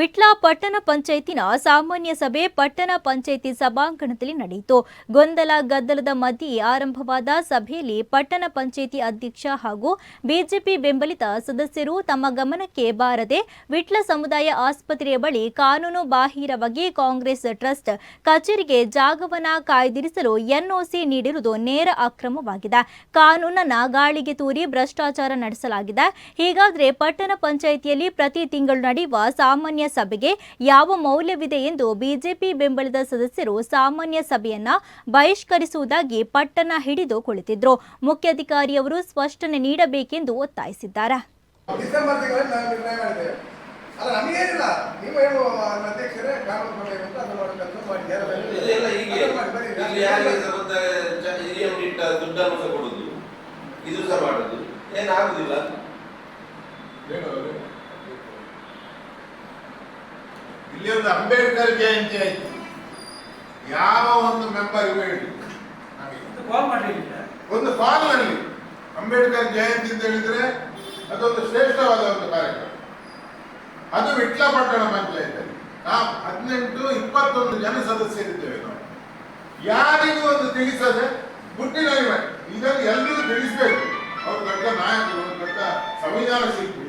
ವಿಟ್ಲ ಪಟ್ಟಣ ಪಂಚಾಯತಿನ ಸಾಮಾನ್ಯ ಸಭೆ ಪಟ್ಟಣ ಪಂಚಾಯಿತಿ ಸಭಾಂಗಣದಲ್ಲಿ ನಡೆಯಿತು. ಗೊಂದಲ ಗದ್ದಲದ ಮಧ್ಯೆ ಆರಂಭವಾದ ಸಭೆಯಲ್ಲಿ ಪಟ್ಟಣ ಪಂಚಾಯತಿ ಅಧ್ಯಕ್ಷ ಹಾಗೂ ಬಿಜೆಪಿ ಬೆಂಬಲಿತ ಸದಸ್ಯರು ತಮ್ಮ ಗಮನಕ್ಕೆ ಬಾರದೆ ವಿಟ್ಲ ಸಮುದಾಯ ಆಸ್ಪತ್ರೆಯ ಬಳಿ ಕಾನೂನು ಬಾಹಿರವಾಗಿ ಕಾಂಗ್ರೆಸ್ ಟ್ರಸ್ಟ್ ಕಚೇರಿಗೆ ಜಾಗವನ್ನ ಕಾಯ್ದಿರಿಸಲು ಎನ್ಒಸಿ ನೀಡಿರುವುದು ನೇರ ಅಕ್ರಮವಾಗಿದೆ. ಕಾನೂನನ್ನ ಗಾಳಿಗೆ ತೂರಿ ಭ್ರಷ್ಟಾಚಾರ ನಡೆಸಲಾಗಿದೆ. ಹೀಗಾದ್ರೆ ಪಟ್ಟಣ ಪಂಚಾಯಿತಿಯಲ್ಲಿ ಪ್ರತಿ ತಿಂಗಳು ನಡೆಯುವ ಸಾಮಾನ್ಯ ಸಭೆಗೆ ಯಾವ ಮೌಲ್ಯವಿದೆ ಎಂದು ಬಿಜೆಪಿ ಬೆಂಬಲದ ಸದಸ್ಯರು ಸಾಮಾನ್ಯ ಸಭೆಯನ್ನ ಬಹಿಷ್ಕರಿಸುವುದಾಗಿ ಪಟ್ಟಣ ಹಿಡಿದು ಕುಳಿತಿದ್ರು. ಮುಖ್ಯಾಧಿಕಾರಿಯವರು ಸ್ಪಷ್ಟನೆ ನೀಡಬೇಕೆಂದು ಒತ್ತಾಯಿಸಿದ್ದಾರೆ. ಅಲ್ಲ ನಮಗೇನಿಲ್ಲ. ನೀವು ಅಧ್ಯಕ್ಷರೇ ಕಾನೂನು ಅದು ಮಾಡಿದ್ದಾರೆ. ಇದೆಲ್ಲ ಇಲ್ಲಿ ಯಾರಿಗೆ ಇಟ್ಟ ದುಡ್ಡನ್ನು ಸಹ ಕೊಡುದು. ಇದು ಸಹ ಮಾಡುದು. ಏನಾಗುದಿಲ್ಲ? ಇಲ್ಲಿ ಒಂದು ಅಂಬೇಡ್ಕರ್ ಜಯಂತಿ ಆಯ್ತು. ಯಾವ ಒಂದು ಮೆಂಬರ್ ಹೇಳಿ ಒಂದು ಕಾಲ್ನಲ್ಲಿ ಅಂಬೇಡ್ಕರ್ ಜಯಂತಿ ಅಂತ ಹೇಳಿದ್ರೆ ಅದೊಂದು ಶ್ರೇಷ್ಠವಾದ ಒಂದು ಕಾರ್ಯಕ್ರಮ. ಅದು ವಿಟ್ಲ ಪಟ್ಟಣ ಪಂಚಾಯತ್ ನಾವು ಹದಿನೆಂಟು ಇಪ್ಪತ್ತೊಂದು ಜನ ಸದಸ್ಯರಿದ್ದೇವೆ ನಾವು. ಯಾರಿಗೂ ಒಂದು ತಿಳಿಸದೆ ಬುಟ್ಟಿನಲ್ಲಿ ಮಾಡಿ ಇದನ್ನು ಎಲ್ಲರೂ ತಿಳಿಸ್ಬೇಕು. ಅವ್ರ ದೊಡ್ಡ ನಾಯಕರು ದೊಡ್ಡ ಸಂವಿಧಾನ ಶಿಲ್ಪಿ.